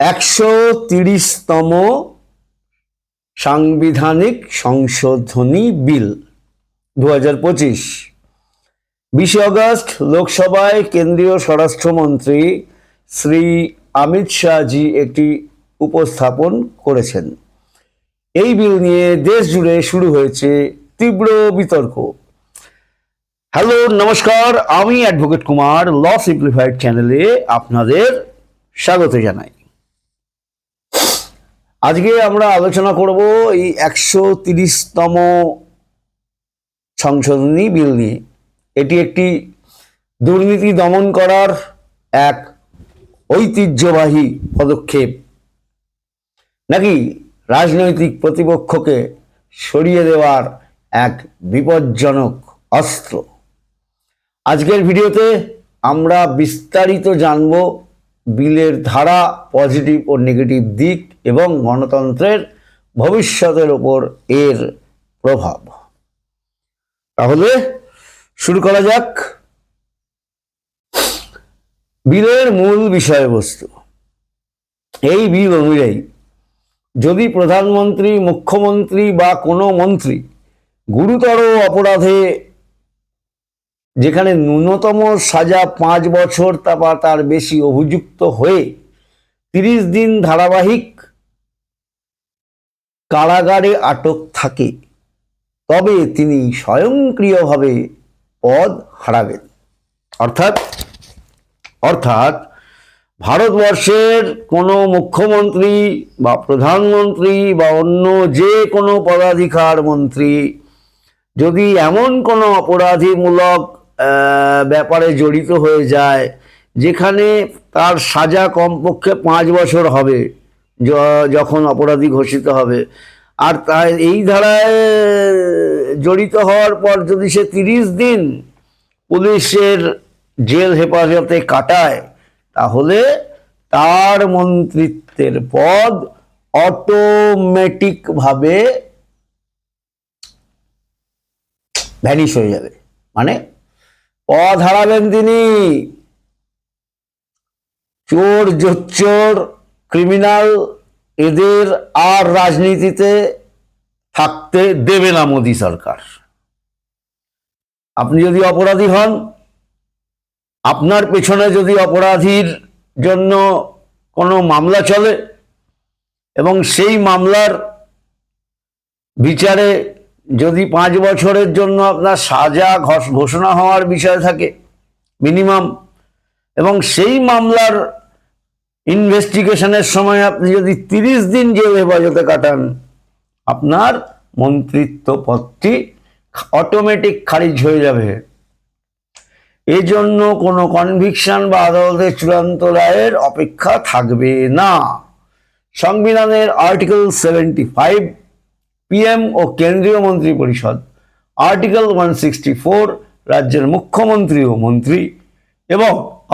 একশো তিরিশতম সাংবিধানিক সংশোধনী বিল দু হাজার পঁচিশ। বিশে আগস্ট লোকসভায় কেন্দ্রীয় স্বরাষ্ট্রমন্ত্রী শ্রী অমিত শাহজি একটি উপস্থাপন করেছেন। এই বিল নিয়ে দেশ জুড়ে শুরু হয়েছে তীব্র বিতর্ক। হ্যালো, নমস্কার, আমি অ্যাডভোকেট কুমার, ল সিম্পলিফাইড চ্যানেলে আপনাদের স্বাগত জানাই। আজকে আমরা আলোচনা করব এই একশো তিরিশতম সংশোধনী বিল নিয়ে। এটি একটি দুর্নীতি দমন করার এক ঐতিহ্যবাহী পদক্ষেপ। নাকি রাজনৈতিক প্রতিপক্ষকে সরিয়ে দেওয়ার এক বিপজ্জনক অস্ত্র? আজকের ভিডিওতে আমরা বিস্তারিত জানব বিলের ধারা পজিটিভ ও নেগেটিভ দিক এবং গণতন্ত্রের ভবিষ্যতের ওপর এর প্রভাব। তাহলে শুরু করা যাক। বিলের মূল বিষয়বস্তু। এই বিল অনুযায়ী যদি প্রধানমন্ত্রী, মুখ্যমন্ত্রী বা কোনো মন্ত্রী গুরুতর অপরাধে যেখানে ন্যূনতম সাজা পাঁচ বছর তা বা তার বেশি অভিযুক্ত হয়ে তিরিশ দিন ধারাবাহিক কারাগারে আটক থাকে, তবে তিনি স্বয়ংক্রিয়ভাবে পদ হারাবেন। অর্থাৎ অর্থাৎ ভারতবর্ষের কোনো মুখ্যমন্ত্রী বা প্রধানমন্ত্রী বা অন্য যে কোনো পদাধিকার মন্ত্রী যদি এমন কোনো অপরাধীমূলক ব্যাপারে জড়িত হয়ে যায়, যেখানে তার সাজা কমপক্ষে পাঁচ বছর হবে যখন অপরাধী ঘোষিত হবে। আর তাই, এই ধারায় জড়িত হওয়ার পর যদি সে তিরিশ দিন পুলিশের জেল হেফাজতে কাটায়, তাহলে তার মন্ত্রিত্বের পদ অটোমেটিকভাবে ভ্যানিশ হয়ে যাবে। মানে পদ হারাবেন তিনি। চোর, জোচ্চোর ক্রিমিনাল এদের আর রাজনীতিতে থাকতে দেবে না মোদী সরকার। আপনি যদি অপরাধী হন, আপনার পেছনে যদি অপরাধীর জন্য কোনো মামলা চলে এবং সেই মামলার বিচারে যদি পাঁচ বছরের জন্য আপনার সাজা ঘোষ- ঘোষণা হওয়ার বিষয় থাকে, মিনিমাম। এবং সেই মামলার ইনভেস্টিগেশনের সময় আপনি যদি তিরিশ দিন জেল হেফাজতে কাটান, আপনার মন্ত্রিত্ব পদটি অটোমেটিক খারিজ হয়ে যাবে। এই জন্য কোনো কনভিকশন বা আদালতের চূড়ান্ত রায়ের অপেক্ষা থাকবে না। সংবিধানের আর্টিকেল সেভেন্টি ফাইভ পিএম ও কেন্দ্রীয় মন্ত্রী পরিষদ আর্টিকেল ওয়ান সিক্সটি ফোর রাজ্যের মুখ্যমন্ত্রী ও মন্ত্রী এবং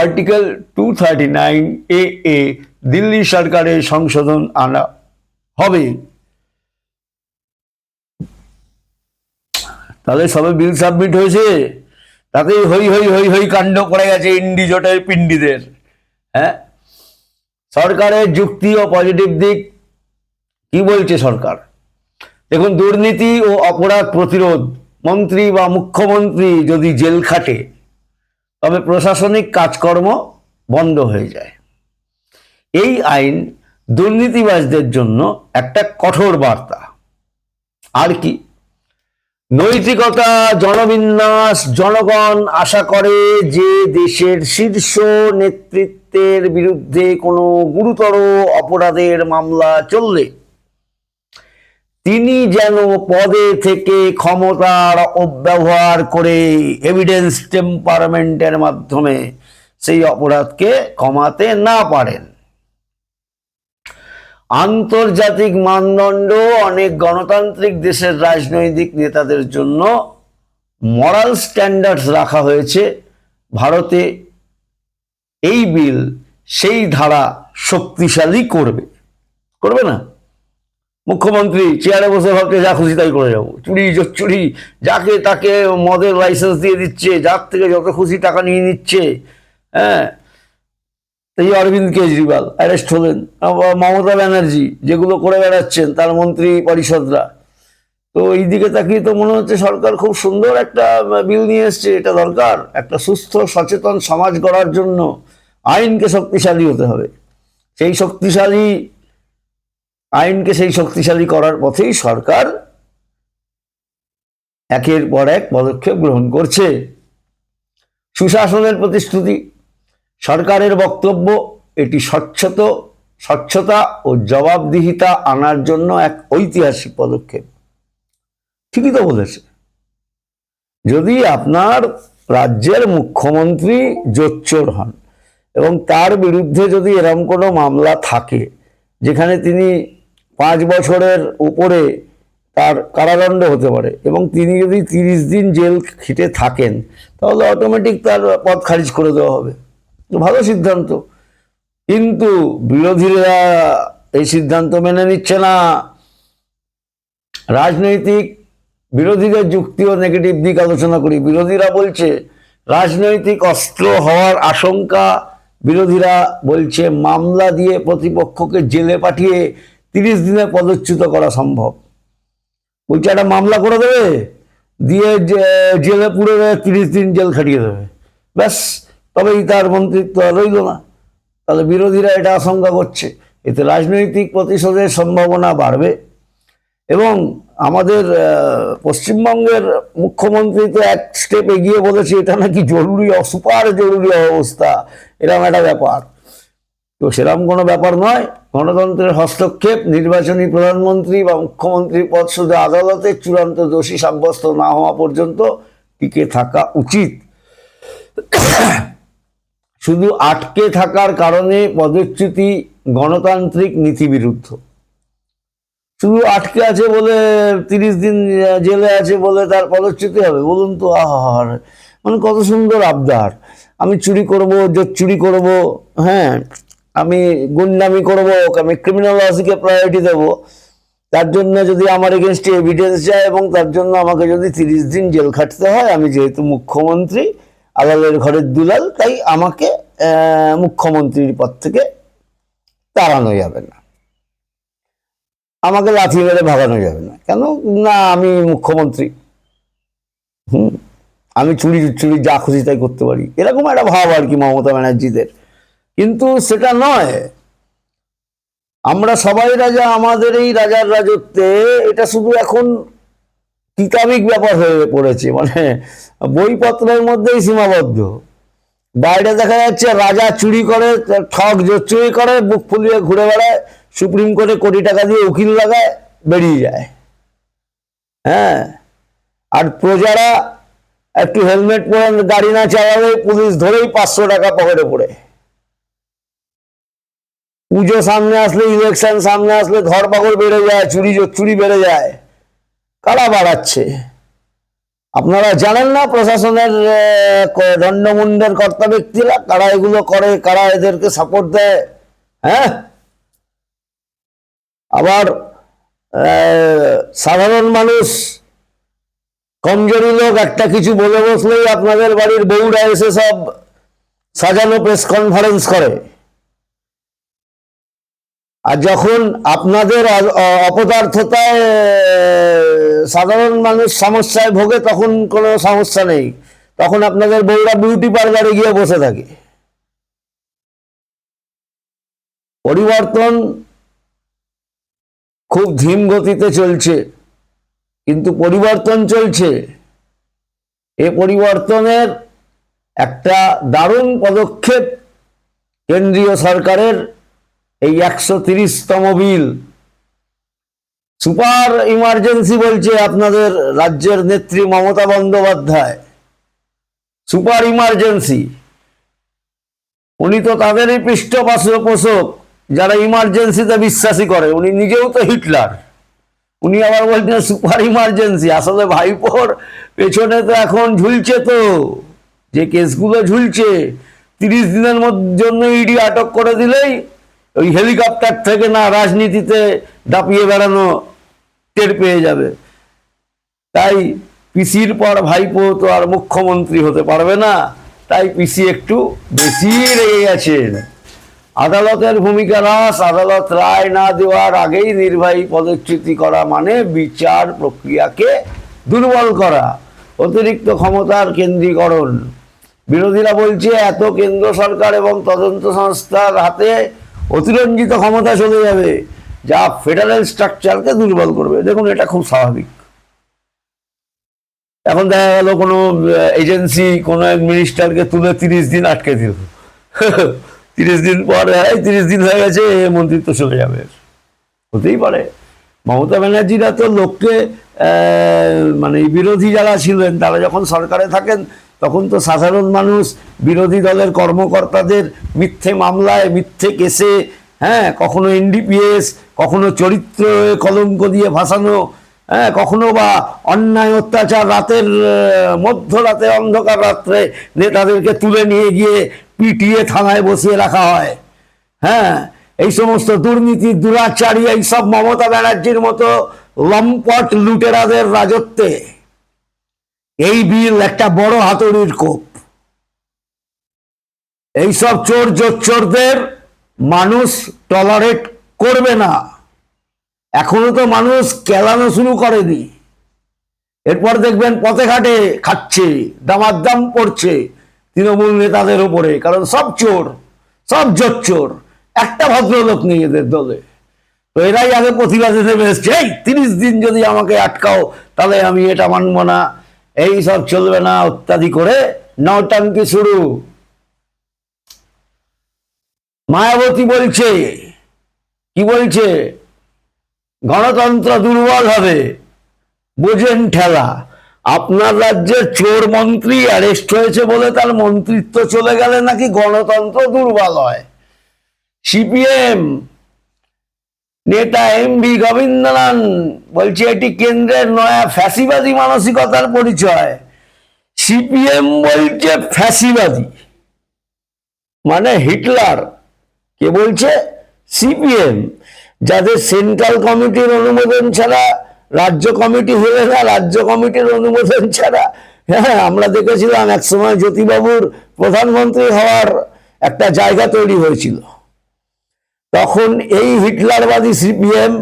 article two thirty nine A A Delhi সরকারের সংশোধন আনা হবে। তাহলে সবে বিল সাবমিট হয়েছে। তাতে হই হই হই হই কাণ্ড করে গেছে ইন্ডি জোটের পিন্ডিদের হ্যাঁ? সরকারের যুক্তি ও পজিটিভ দিক, কি বলছে সরকার? দেখুন, দুর্নীতি ও অপরাধ প্রতিরোধ, মন্ত্রী বা মুখ্যমন্ত্রী যদি জেল খাটে, তবে প্রশাসনিক কাজকর্ম বন্ধ হয়ে যায়। এই আইন দুর্নীতিবাজদের জন্য একটা কঠোর বার্তা। আর কি? নৈতিকতা, জনবিন্যাস, জনগণ আশা করে যে দেশের শীর্ষ নেতৃত্বের বিরুদ্ধে কোনো গুরুতর অপরাধের মামলা চললে তিনি যেন পদে থেকে ক্ষমতার অব্যবহার করে এভিডেন্স টেম্পারমেন্টের মাধ্যমে সেই অপরাধকে কমাতে না পারেন। আন্তর্জাতিক মানদণ্ড অনেক গণতান্ত্রিক দেশের রাজনৈতিক নেতাদের জন্য মরাল স্ট্যান্ডার্ডস রাখা হয়েছে। ভারতে এই বিল সেই ধারা শক্তিশালী করবে। করবে না? মুখ্যমন্ত্রী চেয়ারে বসে ভাবছে, যা খুশি তাই করে যাব চুরি চুরি, যাকে তাকে মদের লাইসেন্স দিয়ে দিচ্ছে, যার থেকে যত খুশি টাকা নিয়ে নিচ্ছে হ্যাঁ? এই অরবিন্দ কেজরিওয়াল অ্যারেস্ট হলেন। মমতা ব্যানার্জি যেগুলো করে বেড়াচ্ছেন, তার মন্ত্রী পরিষদরা। তো এই দিকে তাকিয়ে তো মনে হচ্ছে সরকার খুব সুন্দর একটা বিল নিয়ে এসছে, এটা দরকার। একটা সুস্থ, সচেতন সমাজ গড়ার জন্য আইনকে শক্তিশালী হতে হবে। সেই শক্তিশালী আইনকে সেই শক্তিশালী করার পথেই সরকার একের পর এক পদক্ষেপ গ্রহণ করছে। সুশাসনের প্রতিশ্রুতি, সরকারের বক্তব্য, এটি স্বচ্ছত, স্বচ্ছতা ও জবাবদিহিতা আনার জন্য এক ঐতিহাসিক পদক্ষেপ। ঠিকই তো বলেছে। যদি আপনার রাজ্যের মুখ্যমন্ত্রী জোচ্চোর হন এবং তার বিরুদ্ধে যদি এরম কোনো মামলা থাকে, যেখানে তিনি পাঁচ বছরের উপরে তার কারাদণ্ড হতে পারে এবং তিনি যদি তিরিশ দিন জেল খেটে থাকেন, তাহলে অটোমেটিক তার পদ খারিজ করে দেওয়া হবে। ভালো সিদ্ধান্ত। কিন্তু বিরোধীরা এই সিদ্ধান্ত মেনে নিচ্ছে না। রাজনৈতিক বিরোধীদের যুক্তি ও নেগেটিভ দিক আলোচনা করি। বিরোধীরা বলছে, রাজনৈতিক অস্ত্র হওয়ার আশঙ্কা। বিরোধীরা বলছে, মামলা দিয়ে প্রতিপক্ষকে জেলে পাঠিয়ে তিরিশ দিনে পদচ্যুত করা সম্ভব। বলছে, একটা মামলা করে দেবে, দিয়ে জেলে পুরে তিরিশ দিন জেল খাটিয়ে দেবে। ব্যাস, তবেই তার মন্ত্রিত্ব রইল না। তাহলে বিরোধীরা এটা আশঙ্কা করছে। এতে রাজনৈতিক প্রতিশোধের সম্ভাবনা বাড়বে। এবং আমাদের পশ্চিমবঙ্গের মুখ্যমন্ত্রী তো এক স্টেপ এগিয়ে বলেছে, এটা নাকি জরুরি অ- সুপার জরুরি অবস্থা। এরকম একটা ব্যাপার। তো সেরকম কোনো ব্যাপার নয়। গণতন্ত্রের হস্তক্ষেপ, নির্বাচনী প্রধানমন্ত্রী বা মুখ্যমন্ত্রী পদ শুধু আদালতে চূড়ান্ত দোষী সাব্যস্ত না হওয়া পর্যন্ত টিকে থাকা উচিত। শুধু আটকে থাকার কারণে পদচ্যুতি গণতান্ত্রিক নীতিবিরুদ্ধ। শুধু আটকে আছে বলে তিরিশ দিন জেলে আছে বলে তার পদচ্যুতি হবে। বলুন তো আহার মানে কত সুন্দর আবদার আমি চুরি করব জোর চুরি করব হ্যাঁ আমি গুন্ডামি করব আমি ক্রিমিনাল লসিকে প্রায়োরিটি দেব। তার জন্য যদি আমার এগেনস্টে এভিডেন্স যায় এবং তার জন্য আমাকে যদি তিরিশ দিন জেল খাটতে হয়, আমি যেহেতু মুখ্যমন্ত্রী, আলালের ঘরের দুলাল, তাই আমাকে মুখ্যমন্ত্রীর পদ থেকে তাড়ানো যাবে না। আমাকে লাথি মেরে ভাগানো যাবে না। কেন? না, আমি মুখ্যমন্ত্রী। হুম? আমি চুরি চুরি যা খুশি তাই করতে পারি। এরকম একটা ভাব আর কি মমতা ব্যানার্জিদের। কিন্তু সেটা নয়। আমরা সবাই রাজা আমাদের এই রাজার রাজত্বে এটা শুধু এখন কিতাবিক ব্যাপার হয়ে পড়েছে মানে বইপত্রের মধ্যেই সীমাবদ্ধ। বাইরে দেখা যাচ্ছে রাজা চুরি করে ঠক চুরি করে, বুক ফুলিয়ে ঘুরে বেড়ায়, সুপ্রিম কোর্টে কোটি টাকা দিয়ে উকিল লাগায়, বেরিয়ে যায়। হ্যাঁ? আর প্রজারা একটু হেলমেট পরে গাড়ি না চালালে পুলিশ ধরেই পাঁচশো টাকা পকেটে পড়ে। পুজো সামনে আসলে ইলেকশন সামনে আসলে ধরপাকড় বেড়ে যায়, চুরি চুরি বেড়ে যায়। কারা বাড়াচ্ছে? আপনারা জানেন না প্রশাসনের দণ্ডমুণ্ডের কর্তা ব্যক্তিরা কারা এগুলো করে, কারা এদেরকে সাপোর্ট দেয় হ্যাঁ? আবার সাধারণ মানুষ, কমজোরি লোক, একটা কিছু বলে বসলেই আপনাদের বাড়ির বউরা এসে সব সাজানো প্রেস কনফারেন্স করে। আর যখন আপনাদের অপদার্থতায় সাধারণ মানুষ সমস্যায় ভোগে, তখন কোনো সমস্যা নেই। তখন আপনাদের বউরা বিউটি পার্লারে গিয়ে বসে থাকে। পরিবর্তন খুব ধীম গতিতে চলছে। কিন্তু পরিবর্তন চলছে। এ পরিবর্তনের একটা দারুণ পদক্ষেপ কেন্দ্রীয় সরকারের এই একশো তিরিশতম বিল। সুপার ইমার্জেন্সি বলছে আপনাদের রাজ্যের নেত্রী মমতা বন্দ্যোপাধ্যায়। Super emergency. উনি তো তাদেরই পৃষ্ঠপোষক, যারা ইমার্জেন্সিতে বিশ্বাসী করে। উনি নিজেও তো হিটলার। উনি আবার বলছেন সুপার ইমার্জেন্সি, আসলে ভাইপোর পেছনে তো এখন ঝুলছে তো। যে কেসগুলো ঝুলছে, তিরিশ দিনের জন্য ইডি আটক করে দিলেই ওই হেলিকপ্টার থেকে না রাজনীতিতে দাপিয়ে বেড়ানো টের পেয়ে যাবে। তাই পিসির পর ভাইপো তো আর মুখ্যমন্ত্রী হতে পারবে না, তাই পিসি একটু বেশি রেগে গেছেন আদালতের ভূমিকা হ্রাস, আদালত রায় না দেওয়ার আগেই নির্বাহী পদচ্যুতি করা মানে বিচার প্রক্রিয়াকে দুর্বল করা, অতিরিক্ত ক্ষমতার কেন্দ্রীকরণ। বিরোধীরা বলছে, এত কেন্দ্র সরকার এবং তদন্ত সংস্থার হাতে অতিরঞ্জিত ক্ষমতা চলে যাবে, যা ফেডারেল স্ট্রাকচারকে দুর্বল করবে। দেখুন, এটা খুব স্বাভাবিক। এখন দেখা গেল কোনো এজেন্সি কোনো এক মিনিস্টারকে তুলে তিরিশ দিন আটকে দিল। তিরিশ দিন পর, এই তিরিশ দিন হয়ে গেছে মন্ত্রিত্ব চলে যাবে। হতেই পারে। মমতা ব্যানার্জিরা তো লোককে মানে বিরোধী যারা ছিলেন, তারা যখন সরকারে থাকেন তখন তো সাধারণ মানুষ, বিরোধী দলের কর্মকর্তাদের মিথ্যে মামলায়, মিথ্যে কেসে হ্যাঁ কখনো এনডিপিএস কখনো চরিত্র কলঙ্ক দিয়ে ভাসানো হ্যাঁ কখনো বা অন্যায় অত্যাচার রাতের মধ্যরাতে অন্ধকার রাত্রে নেতাদেরকে তুলে নিয়ে গিয়ে পিটিয়ে থানায় বসিয়ে রাখা হয়। হ্যাঁ এই সমস্ত দুর্নীতি, দুরাচারী এইসব মমতা ব্যানার্জির মতো লম্পট লুটেরাদের রাজত্বে। এই বিল একটা বড় হাতুড়ির কোপ। এইসব চোর জোচ্চোরদের মানুষ টলারেট করবে না। এখনও তো মানুষ কেলানো শুরু করেনি। এরপর দেখবেন পথে ঘাটে খাচ্ছে, দামাদাম পড়ছে তৃণমূল নেতাদের উপরে, কারণ সব চোর, সব জোচ্চোর, একটা ভদ্রলোক নেই এদের দলে। তো এরাই আগে প্রতিবাদে নেমে এসছে, এই, তিরিশ দিন যদি আমাকে আটকাও, তাহলে আমি এটা মানব না। এই সব চলবে না ইত্যাদি করে নটাঙ্কি শুরু। মায়াবতী বলছে, কি বলছে? গণতন্ত্র দুর্বল হবে, বোঝেন ঠেলা। আপনার রাজ্যের চোর মন্ত্রী অ্যারেস্ট হয়েছে বলে তার মন্ত্রিত্ব চলে গেলে নাকি গণতন্ত্র দুর্বল হয়? সিপিএম নেতা এম ভি গোবিন্দনান বলছে, এটি কেন্দ্রের নয়া ফ্যাসিবাদী মানসিকতার পরিচয়। সিপিএম বলছে, ফ্যাসিবাদী। মানে হিটলার। কে বলছে? সিপিএম। যাদের সেন্ট্রাল কমিটির অনুমোদন ছাড়া রাজ্য কমিটি হলে না, রাজ্য কমিটির অনুমোদন ছাড়া। হ্যাঁ আমরা দেখেছিলাম একসময় জ্যোতিবাবুর প্রধানমন্ত্রী হওয়ার একটা জায়গা তৈরি হয়েছিল। তখন এই হিটলারবাদী সিপিএম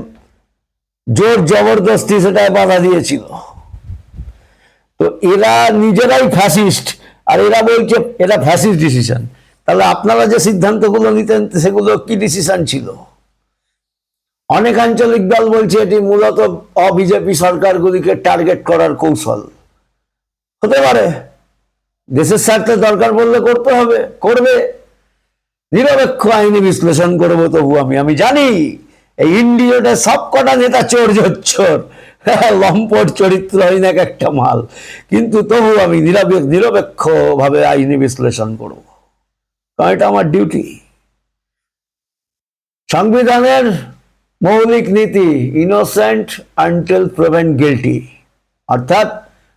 জোর জবরদস্তি সেটায় বাধা দিয়েছিল। তো এরা নিজেরাই ফ্যাসিস্ট আর এরা বলছে এটা ফ্যাসিস্ট ডিসিশন তাহলে আপনারা যে সিদ্ধান্তগুলো নিতেন, সেগুলো কি ডিসিশন ছিল? অনেক আঞ্চলিক দল বলছে এটি মূলত অবিজেপি সরকারগুলিকে টার্গেট করার কৌশল। হতে পারে। দেশের স্বার্থে দরকার বললে করতে হবে, করবে। নিরপেক্ষ আইনি বিশ্লেষণ করব তবু আমি। আমি জানি এই ইন্ডিয়াটা সব কটা নেতা চোর চোর লম্পট চরিত্রহীন এক একটা মাল। কিন্তু তবু আমি নিরপেক্ষ নিরপেক্ষভাবে আইনি বিশ্লেষণ করব। কারণ এটা আমার ডিউটি। সংবিধানের মৌলিক নীতি ইনোসেন্ট আনটিল প্রভেন গিলটি অর্থাৎ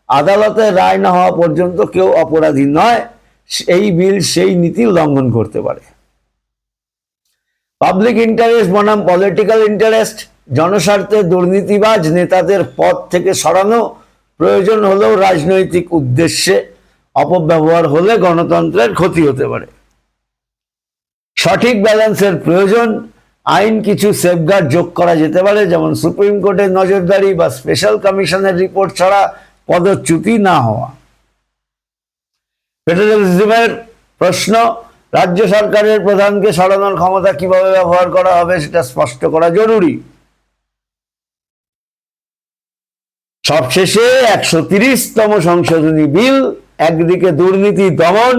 আদালতে রায় না হওয়া পর্যন্ত কেউ অপরাধী নয়, এই বিল সেই নীতি লঙ্ঘন করতে পারে। পাবলিক ইন্টারেস্ট বনাম পলিটিক্যাল ইন্টারেস্ট জনস্বার্থে দুর্নীতিবাজ নেতাদের পদ থেকে সরানো, প্রয়োজন হলেও রাজনৈতিক উদ্দেশ্যে অপব্যবহার হলে গণতন্ত্রের ক্ষতি হতে পারে। সঠিক ব্যালেন্সের প্রয়োজন, আইন কিছু সেফগার্ড যোগ করা যেতে পারে, যেমন সুপ্রিম কোর্টের নজরদারি বা স্পেশাল কমিশনের রিপোর্ট ছাড়া পদচ্যুতি না হওয়া। ফেডারেলিজমের প্রশ্ন রাজ্য সরকারের প্রধানকে সরানোর ক্ষমতা কীভাবে ব্যবহার করা হবে সেটা স্পষ্ট করা জরুরি। সবশেষে একশো তিরিশতম সংশোধনী বিল, একদিকে দুর্নীতি দমন,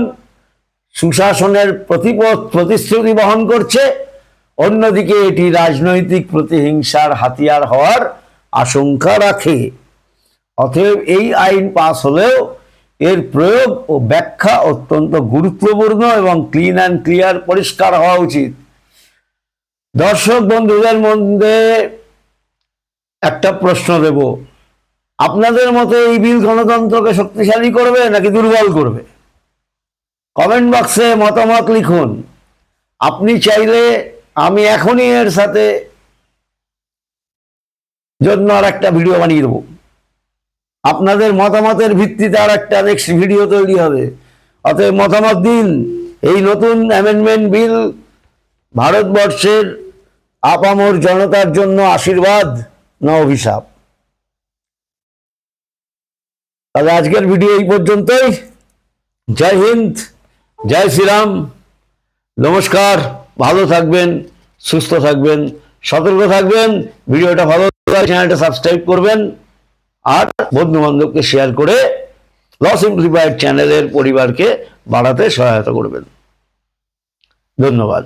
সুশাসনের প্রতিপদ প্রতিশ্রুতি বহন করছে, অন্যদিকে এটি রাজনৈতিক প্রতিহিংসার হাতিয়ার হওয়ার আশঙ্কা রাখে। অতএব এই আইন পাস হলেও এর প্রয়োগ ও ব্যাখ্যা অত্যন্ত গুরুত্বপূর্ণ এবং ক্লিন অ্যান্ড ক্লিয়ার পরিষ্কার হওয়া উচিত। দর্শক বন্ধুদের মধ্যে একটা প্রশ্ন দেব। আপনাদের মতে এই বিল গণতন্ত্রকে শক্তিশালী করবে নাকি দুর্বল করবে? কমেন্ট বক্সে মতামত লিখুন। আপনি চাইলে আমি এখনই এর সাথে জন্য আর একটা ভিডিও বানিয়ে দেবো। আপনাদের মতামতের ভিত্তিতে আর একটা নেক্সট ভিডিও তৈরি হবে। অতএব মতামত দিন। এই নতুন অ্যামেন্ডমেন্ট বিল ভারতবর্ষের আপামর জনতার জন্য আশীর্বাদ না অভিশাপ? তাহলে আজকের ভিডিও এই পর্যন্তই। জয় হিন্দ, জয় শ্রীরাম। নমস্কার, ভালো থাকবেন, সুস্থ থাকবেন, সতর্ক থাকবেন। ভিডিওটা ভালো চ্যানেলটা সাবস্ক্রাইব করবেন। আর বন্ধু বান্ধবকে শেয়ার করে লস সিম্পলিফাইড চ্যানেলের পরিবারকে বাড়াতে সহায়তা করবেন। ধন্যবাদ।